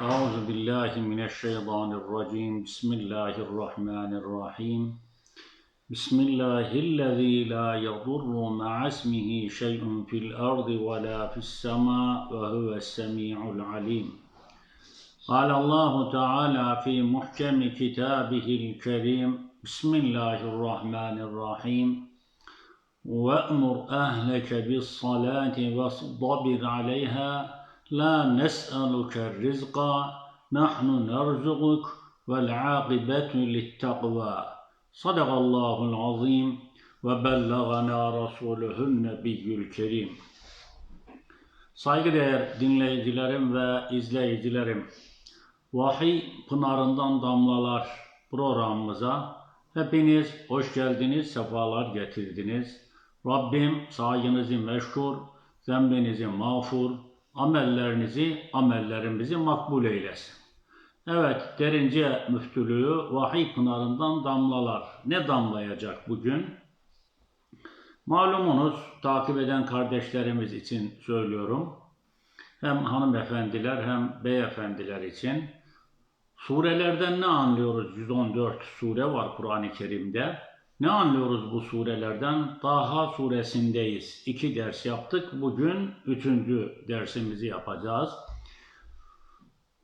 أعوذ بالله من الشيطان الرجيم. بسم الله الرحمن الرحيم. بسم الله الذي لا يضر مع اسمه شيء في الأرض ولا في السماء وهو السميع العليم. قال الله تعالى في محكم كتابه الكريم. بسم الله الرحمن الرحيم. وأمر أهلك بالصلاة واصطبر عليها La nes'aluke rizqa, nahnu nerzuguk vel akibetu littakva. Sadakallahul azim ve bellagana rasuluhun nebiyyül kerim. Saygıdeğer dinleyicilerim ve izleyicilerim, Vahiy Pınarından Damlalar programımıza hepiniz hoş geldiniz, sefalar getirdiniz. Rabbim sayenizi meşhur, zembinizi mağfur, amellerinizi, amellerimizi makbul eylesin. Evet, derince müftülüğü Vahiy Pınarından Damlalar. Ne damlayacak bugün? Malumunuz, takip eden kardeşlerimiz için söylüyorum. Hem hanımefendiler hem beyefendiler için. Surelerden ne anlıyoruz? 114 sure var Kur'an-ı Kerim'de. Ne anlıyoruz bu surelerden? Taha suresindeyiz. İki ders yaptık. Bugün üçüncü dersimizi yapacağız.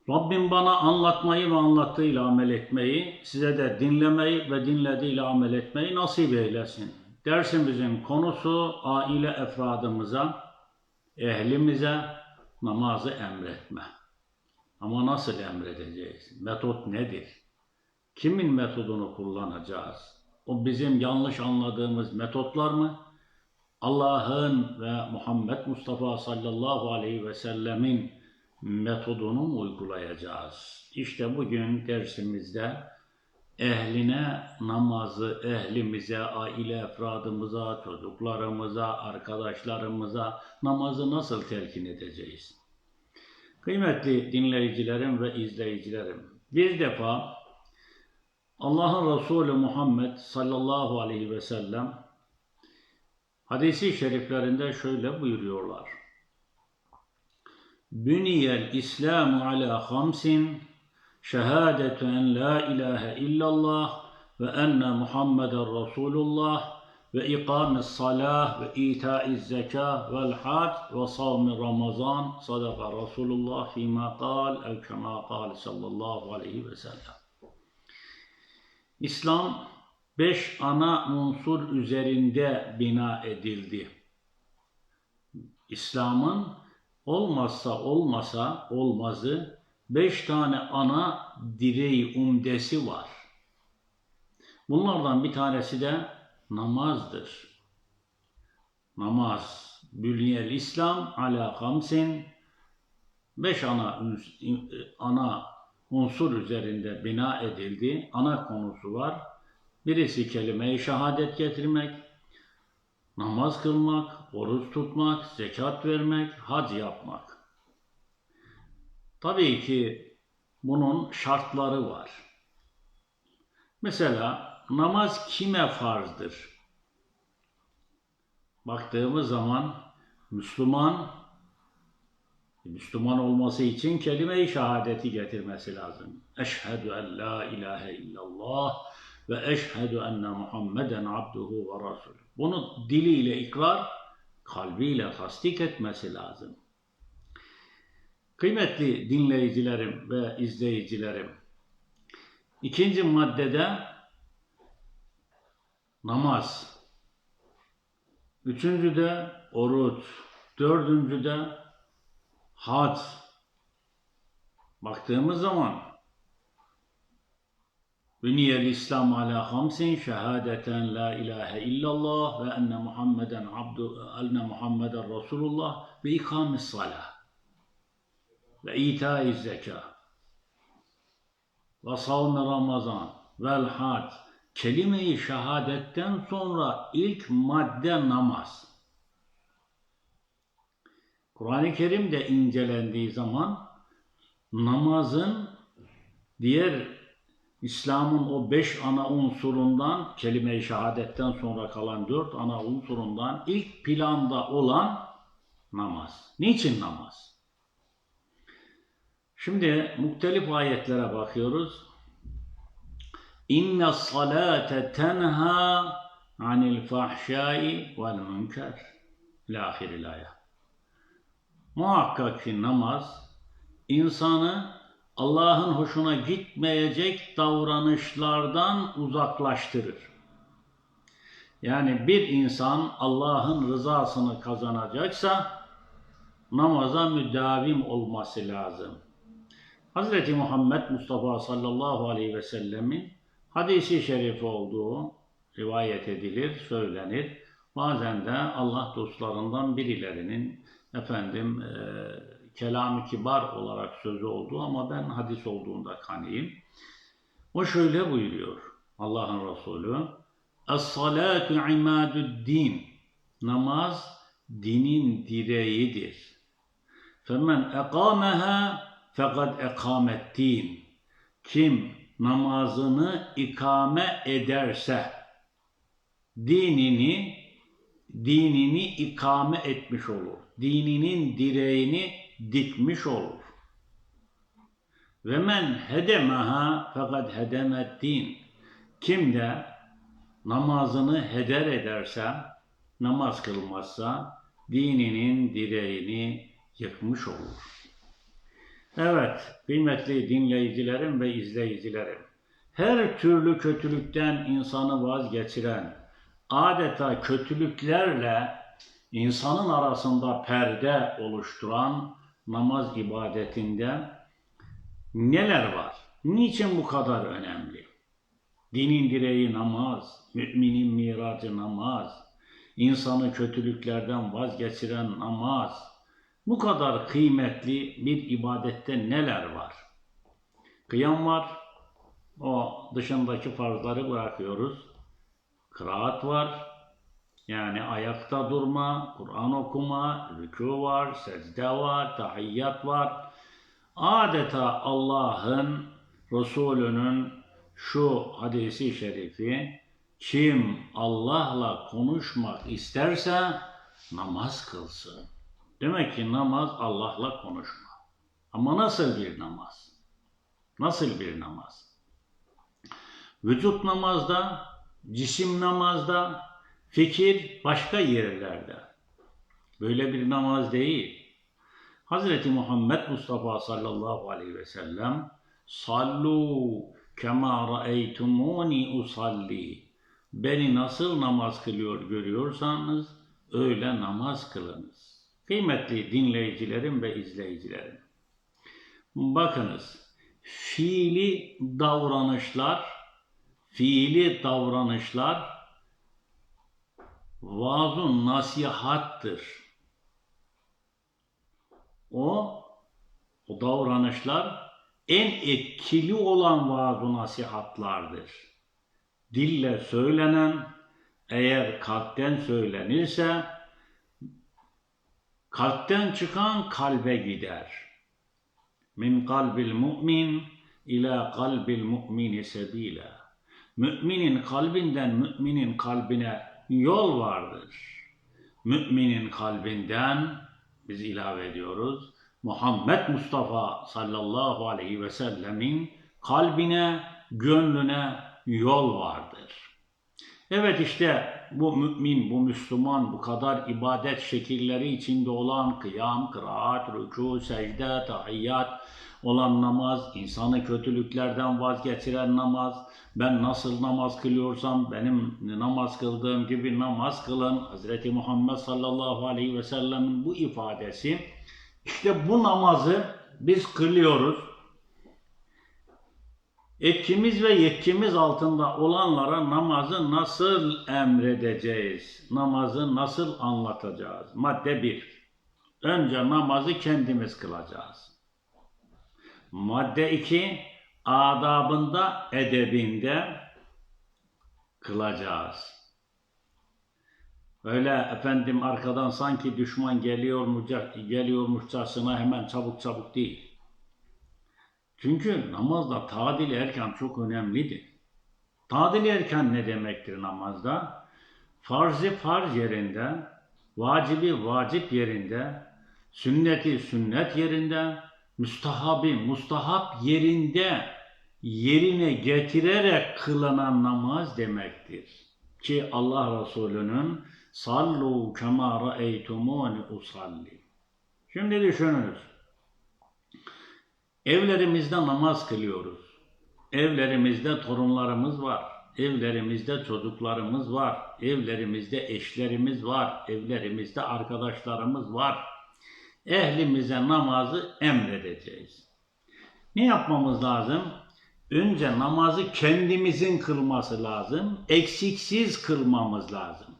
Rabbim bana anlatmayı ve anlattığıyla amel etmeyi, size de dinlemeyi ve dinlediğiyle amel etmeyi nasip eylesin. Dersimizin konusu aile efradımıza, ehlimize namazı emretme. Ama nasıl emredeceğiz? Metot nedir? Kimin metodunu kullanacağız? O bizim yanlış anladığımız metotlar mı? Allah'ın ve Muhammed Mustafa sallallahu aleyhi ve sellemin metodunu mu uygulayacağız? İşte bugün dersimizde ehline namazı, ehlimize, aile efradımıza, çocuklarımıza, arkadaşlarımıza namazı nasıl telkin edeceğiz? Kıymetli dinleyicilerim ve izleyicilerim, bir defa Allah'ın Resulü Muhammed sallallahu aleyhi ve sellem hadisi şeriflerinde şöyle buyuruyorlar. Büniyel İslamu ala hamsin şehadetu en la ilahe illallah ve enne Muhammeden Resulullah ve ikamis salah ve itaiz zeka vel hac ve savmi ramazan sadaka Resulullah fîmâ kal ev kemâ kal sallallahu aleyhi ve sellem. İslam beş ana unsur üzerinde bina edildi. İslam'ın olmazsa olmasa olmazı beş tane ana direği umdesi var. Bunlardan bir tanesi de namazdır. Namaz, bünyel İslam ala hamsin, beş ana, ana unsur üzerinde bina edildi. Ana konusu var. Birisi kelime-i şehadet getirmek, namaz kılmak, oruç tutmak, zekat vermek, hac yapmak. Tabii ki bunun şartları var. Mesela namaz kime farzdır? Baktığımız zaman Müslüman Müslüman olması için kelime-i şehadeti getirmesi lazım. Eşhedü en la ilahe illallah ve eşhedü enne Muhammeden abduhu ve rasul. Bunu diliyle ikrar, kalbiyle tasdik etmesi lazım. Kıymetli dinleyicilerim ve izleyicilerim, ikinci maddede namaz, üçüncüde oruç, dördüncüde hac. Baktığımız zaman Büniyel İslam ala hamsin şehadeten la ilahe illallah ve enne Muhammeden abdu enne Muhammeden Resulullah ve ikamis salah ve itaiz zeka ve savm Ramazan vel hac kelime-i şehadetten sonra ilk madde namaz. Kur'an-ı Kerim'de incelendiği zaman namazın diğer İslam'ın o beş ana unsurundan, kelime-i şehadetten sonra kalan dört ana unsurundan ilk planda olan namaz. Niçin namaz? Şimdi muhtelif ayetlere bakıyoruz. İnne salate tenha anil fahşai vel münker. Lahiril ayet. Muhakkak ki namaz insanı Allah'ın hoşuna gitmeyecek davranışlardan uzaklaştırır. Yani bir insan Allah'ın rızasını kazanacaksa namaza müdavim olması lazım. Hz. Muhammed Mustafa sallallahu aleyhi ve sellemin hadisi şerifi olduğu rivayet edilir, söylenir. Bazen de Allah dostlarından birilerinin efendim e, kelam-ı kibar olarak sözü olduğu ama ben hadis olduğunda kanıyım. O şöyle buyuruyor Allah'ın Resulü. Es-salatu imadü'd-din. Namaz dinin direğidir. Femen ekâmeha fekad ekamettin. Kim namazını ikame ederse dinini dinini ikame etmiş olur. Dininin direğini dikmiş olur. Ve men hedemaha fakat hedemet din. Kim de namazını heder ederse, namaz kılmazsa dininin direğini yıkmış olur. Evet, kıymetli dinleyicilerim ve izleyicilerim. Her türlü kötülükten insanı vazgeçiren, adeta kötülüklerle insanın arasında perde oluşturan namaz ibadetinde neler var? Niçin bu kadar önemli? Dinin direği namaz, müminin miracı namaz, insanı kötülüklerden vazgeçiren namaz. Bu kadar kıymetli bir ibadette neler var? Kıyam var, o dışındaki farzları bırakıyoruz. Kıraat var, yani ayakta durma, Kur'an okuma, rükû var, secde var, tahiyyat var. Adeta Allah'ın, Resulünün şu hadisi şerifi, kim Allah'la konuşmak isterse namaz kılsın. Demek ki namaz Allah'la konuşma. Ama nasıl bir namaz? Nasıl bir namaz? Vücut namazda, cisim namazda, fikir başka yerlerde. Böyle bir namaz değil. Hz. Muhammed Mustafa sallallahu aleyhi ve sellem sallu kema ra'eytumuni usalli beni nasıl namaz kılıyor görüyorsanız öyle namaz kılınız. Kıymetli dinleyicilerim ve izleyicilerim. Bakınız fiili davranışlar fiili davranışlar vaazun nasihattır. O, o davranışlar en etkili olan vaaz nasihatlardır. Dille söylenen, eğer kalpten söylenirse, kalpten çıkan kalbe gider. Min kalbil mu'min ila kalbil mu'mini sebila. Müminin kalbinden müminin kalbine yol vardır. Müminin kalbinden biz ilave ediyoruz. Muhammed Mustafa sallallahu aleyhi ve sellemin kalbine, gönlüne yol vardır. Evet işte bu mümin, bu Müslüman, bu kadar ibadet şekilleri içinde olan kıyam, kıraat, rükû, secde, tahiyyat olan namaz, insanı kötülüklerden vazgeçiren namaz, ben nasıl namaz kılıyorsam benim namaz kıldığım gibi namaz kılın. Hz. Muhammed sallallahu aleyhi ve sellemin bu ifadesi, işte bu namazı biz kılıyoruz etkimiz ve yetkimiz altında olanlara namazı nasıl emredeceğiz? Namazı nasıl anlatacağız? Madde 1. Önce namazı kendimiz kılacağız. Madde 2. Adabında, edebinde kılacağız. Öyle efendim arkadan sanki düşman geliyormuş, geliyormuşçasına hemen çabuk çabuk değil. Çünkü namazda tadil erken çok önemlidir. Tadil erken ne demektir namazda? Farzi farz yerinde, vacibi vacip yerinde, sünneti sünnet yerinde, müstahabi, mustahap yerinde yerine getirerek kılınan namaz demektir. Ki Allah Resulü'nün sallu kema ra'eytumuni usalli. Şimdi düşününüz. Evlerimizde namaz kılıyoruz. Evlerimizde torunlarımız var. Evlerimizde çocuklarımız var. Evlerimizde eşlerimiz var. Evlerimizde arkadaşlarımız var. Ehlimize namazı emredeceğiz. Ne yapmamız lazım? Önce namazı kendimizin kılması lazım. Eksiksiz kılmamız lazım.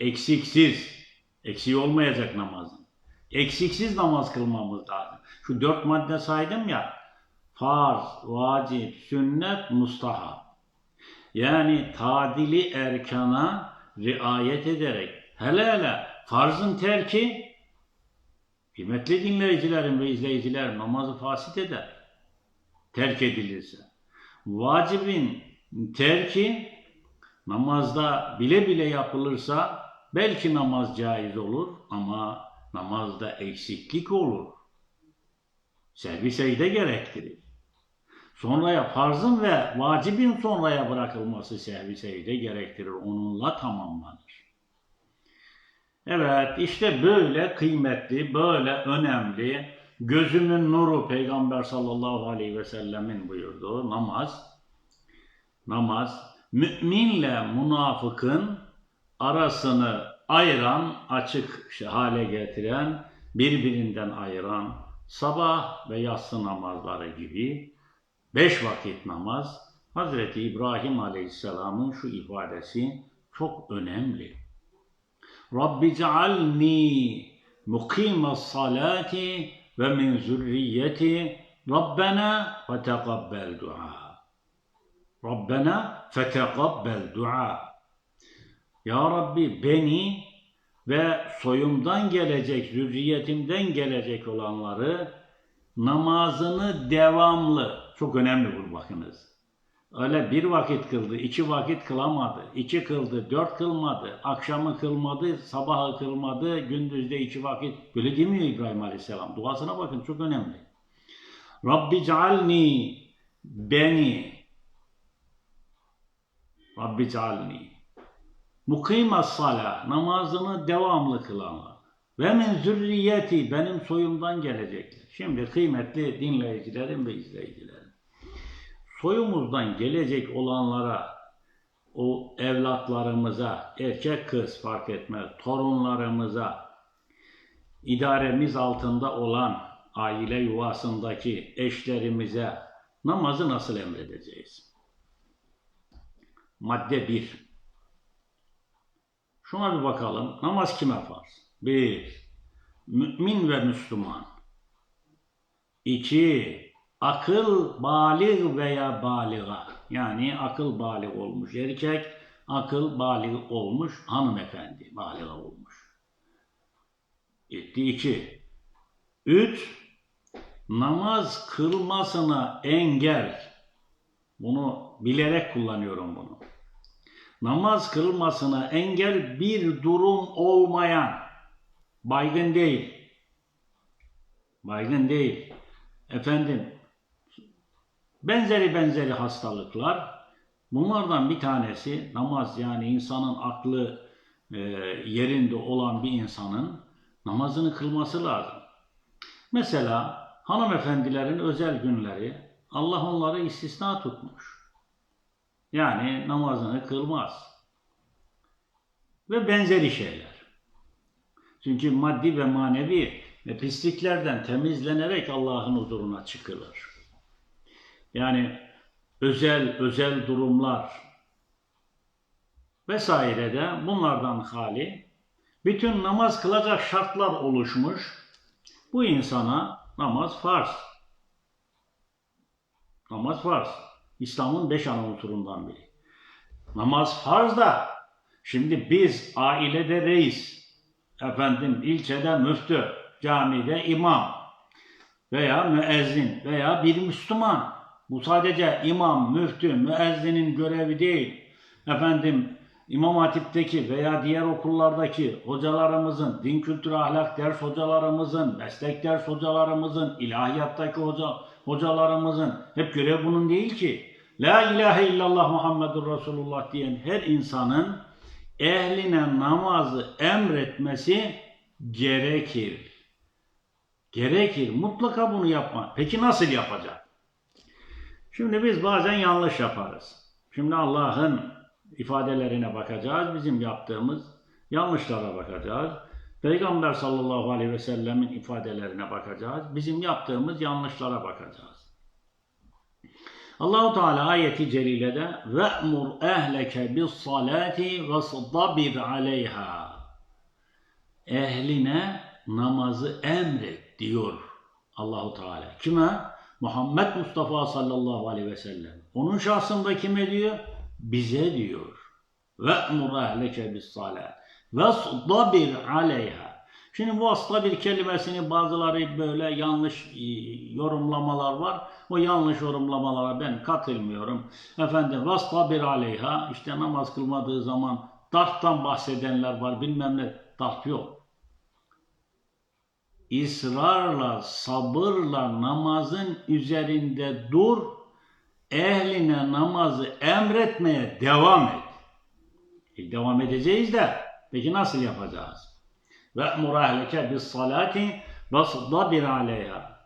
Eksiksiz. Eksiği olmayacak namazın. Eksiksiz namaz kılmamız lazım. Şu dört madde saydım ya. Farz, vacip, sünnet, mustahap. Yani tadili erkana riayet ederek hele hele farzın terki kıymetli dinleyicilerim ve izleyiciler namazı fasit eder. Terk edilirse. Vacibin terki namazda bile bile yapılırsa belki namaz caiz olur ama namazda eksiklik olur. Servis secde gerektirir. Sonraya farzın ve vacibin sonraya bırakılması sehvi secde gerektirir. Onunla tamamlanır. Evet işte böyle kıymetli, böyle önemli, gözümün nuru Peygamber sallallahu aleyhi ve sellemin buyurduğu namaz, namaz, müminle münafıkın arasını ayıran, açık hale getiren, birbirinden ayıran sabah ve yatsı namazları gibi beş vakit namaz, Hazreti İbrahim Aleyhisselam'ın şu ifadesi çok önemli. Rabbi cealni mukimes salati ve min zürriyeti Rabbena ve teqabbel dua. Rabbena fe teqabbel dua. Ya Rabbi beni ve soyumdan gelecek, zürriyetimden gelecek olanları namazını devamlı, çok önemli bu bakınız. Öyle bir vakit kıldı, iki vakit kılamadı, iki kıldı, dört kılmadı, akşamı kılmadı, sabahı kılmadı, gündüzde iki vakit. Böyle demiyor İbrahim Aleyhisselam. Duasına bakın çok önemli. Rabbi cealni, beni, Rabbi cealni, Mukîme sala namazını devamlı kılanlar. Ve min zürriyeti benim soyumdan gelecekler. Şimdi kıymetli dinleyicilerim ve izleyicilerim. Soyumuzdan gelecek olanlara, o evlatlarımıza, erkek kız fark etmez, torunlarımıza, idaremiz altında olan aile yuvasındaki eşlerimize namazı nasıl emredeceğiz? Madde 1. Şuna bir bakalım. Namaz kime farz? Bir, mümin ve Müslüman. İki, akıl balig veya baliga. Yani akıl balig olmuş erkek, akıl balig olmuş hanımefendi, baliga olmuş. Etti iki. Üç, namaz kılmasına engel. Bunu bilerek kullanıyorum bunu namaz kılmasına engel bir durum olmayan, baygın değil, baygın değil, efendim, benzeri benzeri hastalıklar, bunlardan bir tanesi namaz yani insanın aklı e, yerinde olan bir insanın namazını kılması lazım. Mesela hanımefendilerin özel günleri Allah onları istisna tutmuş. Yani namazını kılmaz. Ve benzeri şeyler. Çünkü maddi ve manevi ve pisliklerden temizlenerek Allah'ın huzuruna çıkılır. Yani özel özel durumlar vesaire de bunlardan hali bütün namaz kılacak şartlar oluşmuş. Bu insana namaz farz. Namaz farz. İslam'ın beş ana unsurundan biri. Namaz farz da şimdi biz ailede reis, efendim ilçede müftü, camide imam veya müezzin veya bir Müslüman. Bu sadece imam, müftü, müezzinin görevi değil. Efendim İmam Hatip'teki veya diğer okullardaki hocalarımızın, din kültürü ahlak ders hocalarımızın, meslek ders hocalarımızın, ilahiyattaki hoca, hocalarımızın hep görev bunun değil ki. La ilahe illallah Muhammedur Resulullah diyen her insanın ehline namazı emretmesi gerekir. Gerekir. Mutlaka bunu yapma. Peki nasıl yapacak? Şimdi biz bazen yanlış yaparız. Şimdi Allah'ın ifadelerine bakacağız. Bizim yaptığımız yanlışlara bakacağız. Peygamber sallallahu aleyhi ve sellemin ifadelerine bakacağız. Bizim yaptığımız yanlışlara bakacağız. Allahu Teala ayeti celilede ve'mur ehleke bis salati ve aleyha. Ehline namazı emret diyor Allahu Teala. Kime? Muhammed Mustafa sallallahu aleyhi ve sellem. Onun şahsında kime diyor? Bize diyor. Ve'mur ehleke bis salat ve aleyha. Şimdi bu astabir kelimesini bazıları böyle yanlış e, yorumlamalar var. O yanlış yorumlamalara ben katılmıyorum. Efendim vastabir aleyha işte namaz kılmadığı zaman darttan bahsedenler var bilmem ne dart yok. İsrarla, sabırla namazın üzerinde dur, ehline namazı emretmeye devam et. E, devam edeceğiz de peki nasıl yapacağız? Ve murahleke bis salati ve aleyha.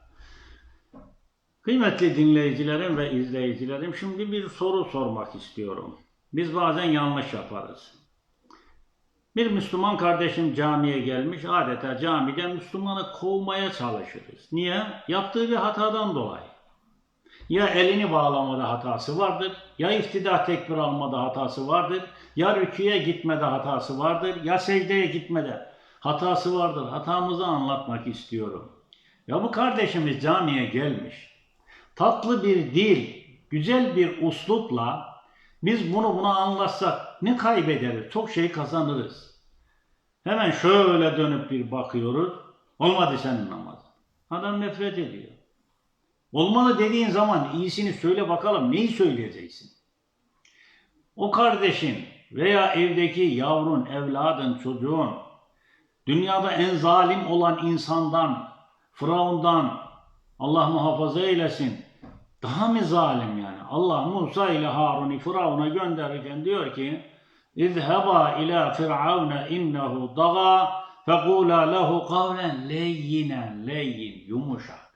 Kıymetli dinleyicilerim ve izleyicilerim şimdi bir soru sormak istiyorum. Biz bazen yanlış yaparız. Bir Müslüman kardeşim camiye gelmiş, adeta camiden Müslümanı kovmaya çalışırız. Niye? Yaptığı bir hatadan dolayı. Ya elini bağlamada hatası vardır, ya iftida tekbir almada hatası vardır, ya rüküye gitmede hatası vardır, ya secdeye gitmede hatası vardır. Hatamızı anlatmak istiyorum. Ya bu kardeşimiz camiye gelmiş. Tatlı bir dil, güzel bir uslupla biz bunu buna anlatsak ne kaybederiz? Çok şey kazanırız. Hemen şöyle dönüp bir bakıyoruz. Olmadı senin namazın. Adam nefret ediyor. Olmalı dediğin zaman iyisini söyle bakalım. Neyi söyleyeceksin? O kardeşin veya evdeki yavrun, evladın, çocuğun dünyada en zalim olan insandan, Firavundan Allah muhafaza eylesin. Daha mı zalim yani? Allah Musa ile Harun'u Firavun'a gönderirken diyor ki İzheba ila firavne innehu daga fekula lehu kavlen leyyinen leyyin yumuşak.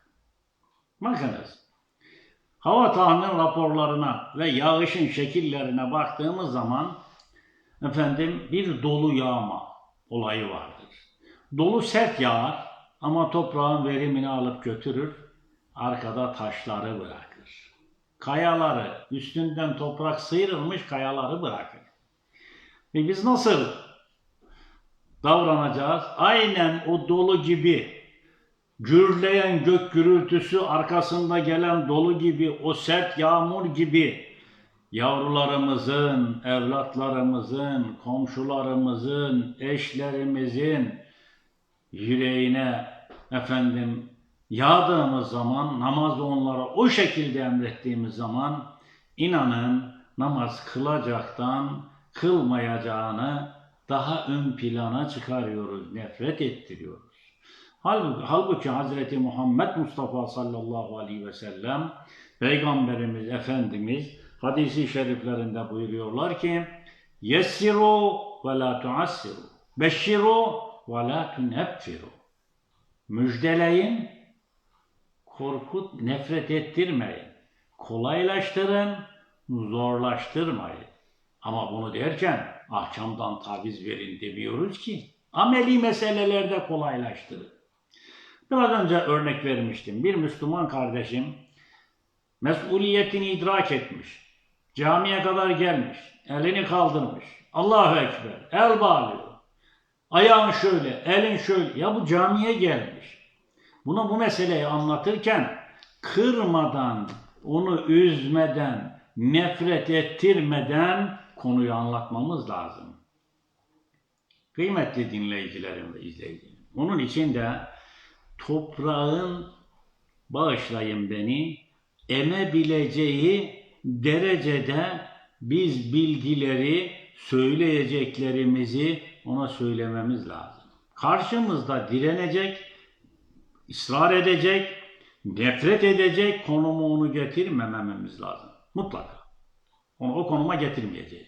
Bakınız. Hava tahmin raporlarına ve yağışın şekillerine baktığımız zaman efendim bir dolu yağma olayı vardır. Dolu sert yağar ama toprağın verimini alıp götürür, arkada taşları bırakır. Kayaları, üstünden toprak sıyrılmış kayaları bırakır. Ve biz nasıl davranacağız? Aynen o dolu gibi gürleyen gök gürültüsü arkasında gelen dolu gibi o sert yağmur gibi yavrularımızın, evlatlarımızın, komşularımızın, eşlerimizin yüreğine efendim yağdığımız zaman namazı onlara o şekilde emrettiğimiz zaman inanın namaz kılacaktan kılmayacağını daha ön plana çıkarıyoruz, nefret ettiriyoruz. Halbuki, halbuki Hazreti Muhammed Mustafa sallallahu aleyhi ve sellem Peygamberimiz Efendimiz hadisi şeriflerinde buyuruyorlar ki Yessiru ve la tuassiru Beşşiru ve la tuneffiru Müjdeleyin, korkut, nefret ettirmeyin. Kolaylaştırın, zorlaştırmayın. Ama bunu derken ahkamdan taviz verin demiyoruz ki. Ameli meselelerde kolaylaştırın. Biraz önce örnek vermiştim. Bir Müslüman kardeşim mesuliyetini idrak etmiş. Camiye kadar gelmiş. Elini kaldırmış. Allahu Ekber. El bağlıyor. Ayağın şöyle, elin şöyle. Ya bu camiye gelmiş. Buna bu meseleyi anlatırken kırmadan, onu üzmeden, nefret ettirmeden konuyu anlatmamız lazım. Kıymetli dinleyicilerim ve izleyicilerim. Onun için de toprağın bağışlayın beni emebileceği derecede biz bilgileri söyleyeceklerimizi ona söylememiz lazım. Karşımızda direnecek, ısrar edecek, nefret edecek konumu onu getirmememiz lazım. Mutlaka. Onu o konuma getirmeyeceğiz.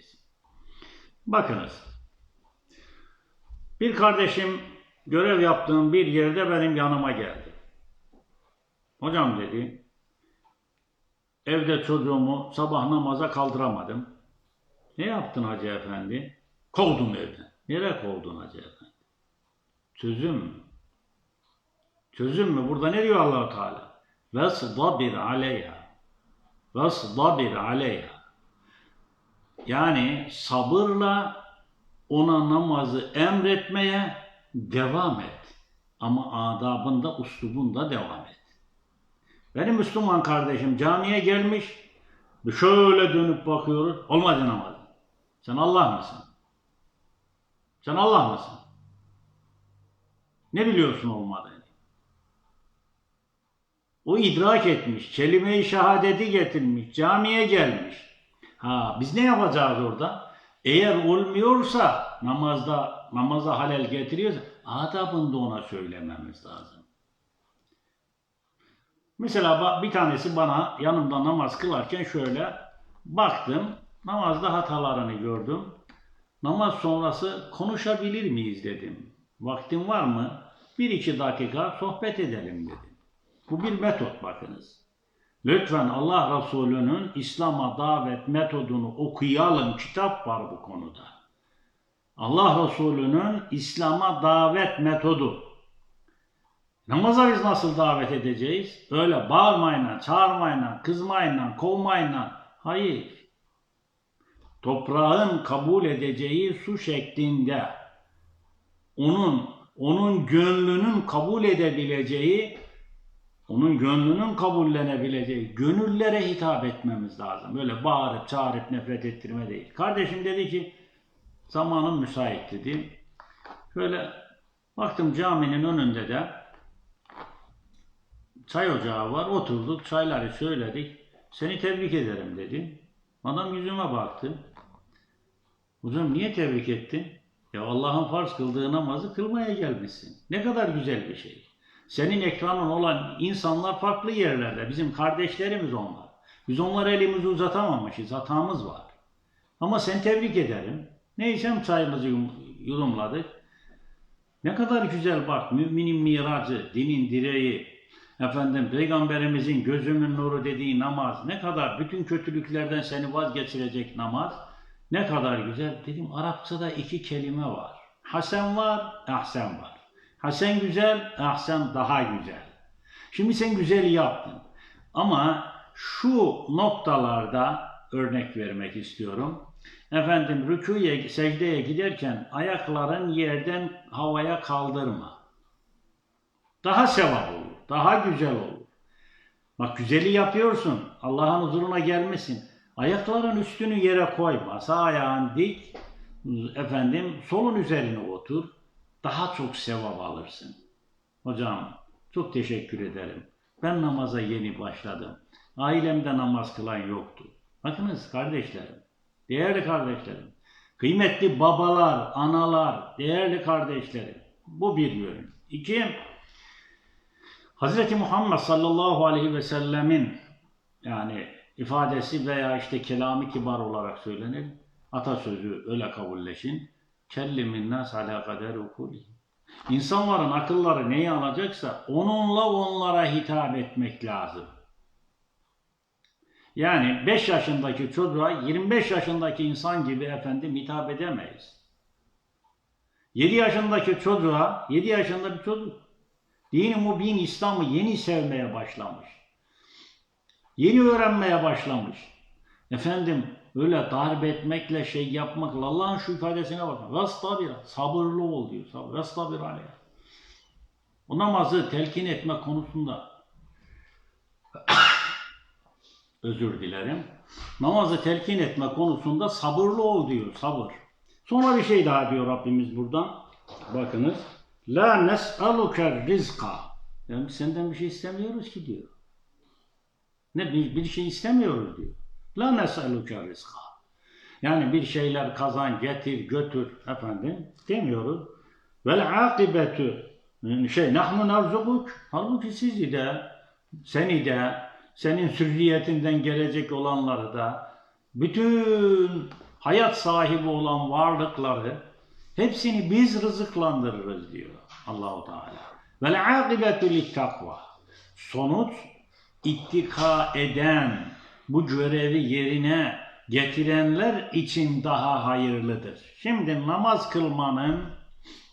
Bakınız. Bir kardeşim görev yaptığım bir yerde benim yanıma geldi. Hocam dedi, evde çocuğumu sabah namaza kaldıramadım. Ne yaptın Hacı Efendi? Kovdum evden. Nereye kovdun Hacı Efendi? Çözüm mü? Çözüm mü? Burada ne diyor allah Teala? Vesdabir aleyha. Vesdabir aleyha. Yani sabırla ona namazı emretmeye devam et. Ama adabında, uslubunda devam et. Benim Müslüman kardeşim camiye gelmiş, şöyle dönüp bakıyoruz, olmadı namaz. Sen Allah mısın? Sen Allah mısın? Ne biliyorsun olmadığını? O idrak etmiş, kelime-i şehadeti getirmiş, camiye gelmiş. Ha biz ne yapacağız orada? Eğer olmuyorsa namazda namaza halel getiriyorsa adabını da ona söylememiz lazım. Mesela bir tanesi bana yanımda namaz kılarken şöyle baktım, namazda hatalarını gördüm. Namaz sonrası konuşabilir miyiz dedim. Vaktin var mı? Bir iki dakika sohbet edelim dedim. Bu bir metot bakınız. Lütfen Allah Resulü'nün İslam'a davet metodunu okuyalım. Kitap var bu konuda. Allah Resulü'nün İslam'a davet metodu. Namaza biz nasıl davet edeceğiz? Öyle bağırmayla, çağırmayla, kızmayla, kovmayla. Hayır. Toprağın kabul edeceği su şeklinde onun onun gönlünün kabul edebileceği onun gönlünün kabullenebileceği gönüllere hitap etmemiz lazım. Böyle bağırıp çağırıp nefret ettirme değil. Kardeşim dedi ki zamanım müsait dedi. Şöyle baktım caminin önünde de çay ocağı var. Oturduk çayları söyledik. Seni tebrik ederim dedi. Adam yüzüme baktı. Hocam niye tebrik ettin? Ya Allah'ın farz kıldığı namazı kılmaya gelmişsin. Ne kadar güzel bir şey. Senin ekranın olan insanlar farklı yerlerde. Bizim kardeşlerimiz onlar. Biz onlara elimizi uzatamamışız. Hatamız var. Ama sen tebrik ederim. Neyse çayımızı yudumladık. Ne kadar güzel bak. Müminin miracı, dinin direği, efendim peygamberimizin gözümün nuru dediği namaz. Ne kadar bütün kötülüklerden seni vazgeçirecek namaz. Ne kadar güzel. Dedim Arapçada iki kelime var. Hasen var, ahsen var. Hasen güzel, ahsen daha güzel. Şimdi sen güzel yaptın. Ama şu noktalarda örnek vermek istiyorum. Efendim rüküye, secdeye giderken ayakların yerden havaya kaldırma. Daha sevap olur, daha güzel olur. Bak güzeli yapıyorsun, Allah'ın huzuruna gelmesin. Ayakların üstünü yere koyma, sağ ayağın dik, efendim solun üzerine otur. Daha çok sevap alırsın. Hocam çok teşekkür ederim. Ben namaza yeni başladım. Ailemde namaz kılan yoktu. Bakınız kardeşlerim, değerli kardeşlerim, kıymetli babalar, analar, değerli kardeşlerim. Bu bir yön. İki, Hz. Muhammed sallallahu aleyhi ve sellemin yani ifadesi veya işte kelamı kibar olarak söylenir. Atasözü öyle kabulleşin. Kellimin nas ala kader ukuli. İnsanların akılları neyi alacaksa onunla onlara hitap etmek lazım. Yani 5 yaşındaki çocuğa 25 yaşındaki insan gibi efendim hitap edemeyiz. 7 yaşındaki çocuğa 7 yaşında bir çocuk dini mubin İslam'ı yeni sevmeye başlamış. Yeni öğrenmeye başlamış. Efendim öyle darp etmekle şey yapmakla Allah'ın şu ifadesine bakın. Vestabir, sabırlı ol diyor. Sabır. Vestabir aleyh. O namazı telkin etme konusunda özür dilerim. Namazı telkin etme konusunda sabırlı ol diyor. Sabır. Sonra bir şey daha diyor Rabbimiz buradan. Bakınız. La nes'aluke rizka. Yani senden bir şey istemiyoruz ki diyor. Ne bir, bir şey istemiyoruz diyor. La nes'aluke rizka. Yani bir şeyler kazan, getir, götür efendim demiyoruz. Vel akibetu şey nahnu narzukuk. Halbuki sizi de seni de senin sürriyetinden gelecek olanları da bütün hayat sahibi olan varlıkları hepsini biz rızıklandırırız diyor Allahu Teala. Vel akibetu lit takva. Sonuç ittika eden bu görevi yerine getirenler için daha hayırlıdır. Şimdi namaz kılmanın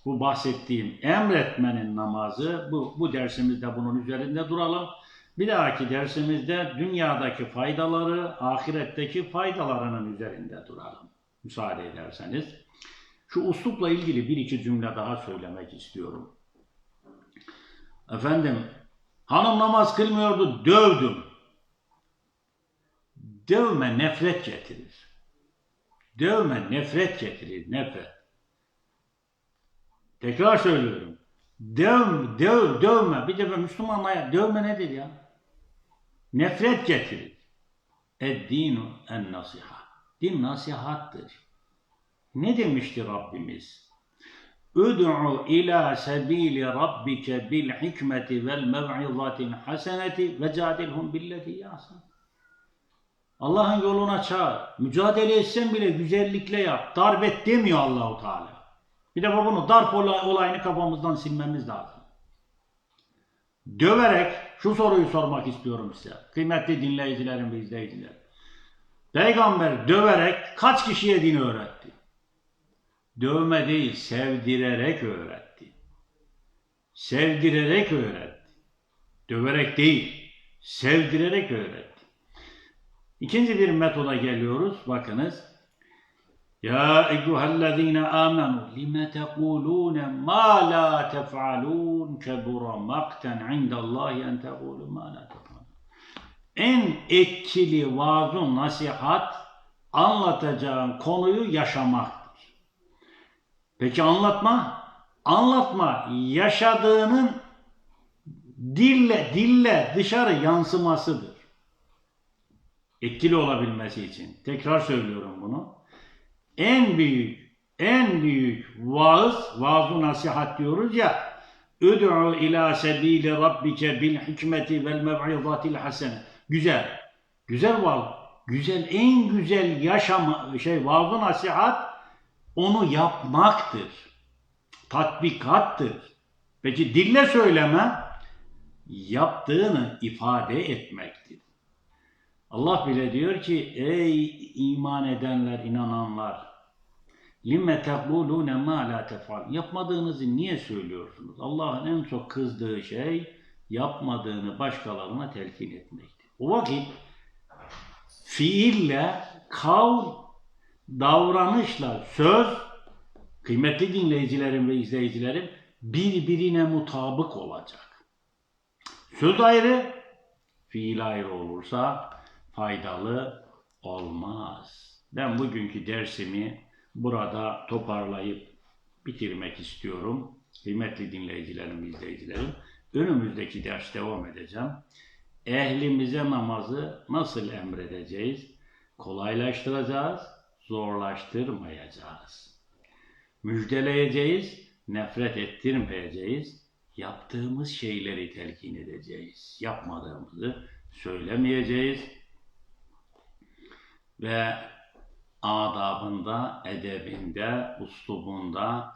bu bahsettiğim emretmenin namazı bu, bu dersimizde bunun üzerinde duralım. Bir dahaki dersimizde dünyadaki faydaları, ahiretteki faydalarının üzerinde duralım. Müsaade ederseniz. Şu uslupla ilgili bir iki cümle daha söylemek istiyorum. Efendim, hanım namaz kılmıyordu, dövdüm. Dövme nefret getirir. Dövme nefret getirir, nefret. Tekrar söylüyorum. Döv, döv, dövme. Bir defa Müslümanlara dövme nedir ya? Nefret getirir. Ed-dinu en nasiha. Din nasihattır. Ne demişti Rabbimiz? Ud'u ila sebili rabbike bil hikmeti vel mev'izatil haseneti ve cadilhum billeti yasan. Allah'ın yoluna çağır. Mücadele etsen bile güzellikle yap. Darbet demiyor Allahu Teala. Bir de bunu darp olay- olayını kafamızdan silmemiz lazım. Döverek şu soruyu sormak istiyorum size. Kıymetli dinleyicilerim ve izleyiciler. Peygamber döverek kaç kişiye din öğretti? Dövme değil, sevdirerek öğretti. Sevdirerek öğretti. Döverek değil, sevdirerek öğretti. İkinci bir metoda geliyoruz. Bakınız. Ya eyyühellezine amenu lime tekulune ma la tef'alun kebura makten indallahi en tekulu ma la tef'alun. En etkili vaazun nasihat anlatacağın konuyu yaşamaktır. Peki anlatma? Anlatma yaşadığının dille dille dışarı yansımasıdır. Etkili olabilmesi için. Tekrar söylüyorum bunu. En büyük en büyük vaaz, vaaz nasihat diyoruz ya. Ud'u ila sebili rabbike bil hikmeti vel mev'izatil hasene. Güzel. Güzel vaaz. Güzel en güzel yaşama şey vaaz nasihat onu yapmaktır. Tatbikattır. Peki dille söyleme yaptığını ifade etmektir. Allah bile diyor ki ey iman edenler, inananlar limme tequlune ma la tefal. Yapmadığınızı niye söylüyorsunuz? Allah'ın en çok kızdığı şey yapmadığını başkalarına telkin etmektir. O vakit fiille, kavl, davranışla söz kıymetli dinleyicilerim ve izleyicilerim birbirine mutabık olacak. Söz ayrı, fiil ayrı olursa faydalı olmaz. Ben bugünkü dersimi burada toparlayıp bitirmek istiyorum. Kıymetli dinleyicilerim, izleyicilerim. Önümüzdeki ders devam edeceğim. Ehlimize namazı nasıl emredeceğiz? Kolaylaştıracağız, zorlaştırmayacağız. Müjdeleyeceğiz, nefret ettirmeyeceğiz. Yaptığımız şeyleri telkin edeceğiz. Yapmadığımızı söylemeyeceğiz. Ve adabında, edebinde, uslubunda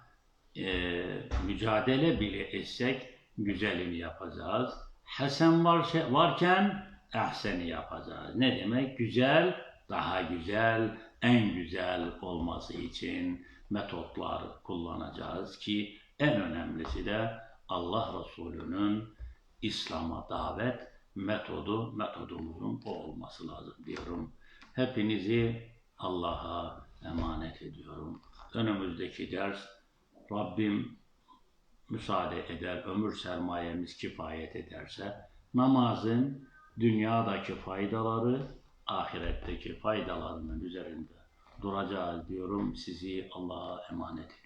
e, mücadele bile etsek güzelini yapacağız. Hasen var, varken ehseni yapacağız. Ne demek? Güzel, daha güzel, en güzel olması için metotlar kullanacağız ki en önemlisi de Allah Resulü'nün İslam'a davet metodu, metodumuzun o olması lazım diyorum. Hepinizi Allah'a emanet ediyorum. Önümüzdeki ders Rabbim müsaade eder, ömür sermayemiz kifayet ederse namazın dünyadaki faydaları, ahiretteki faydalarının üzerinde duracağız diyorum. Sizi Allah'a emanet ediyorum.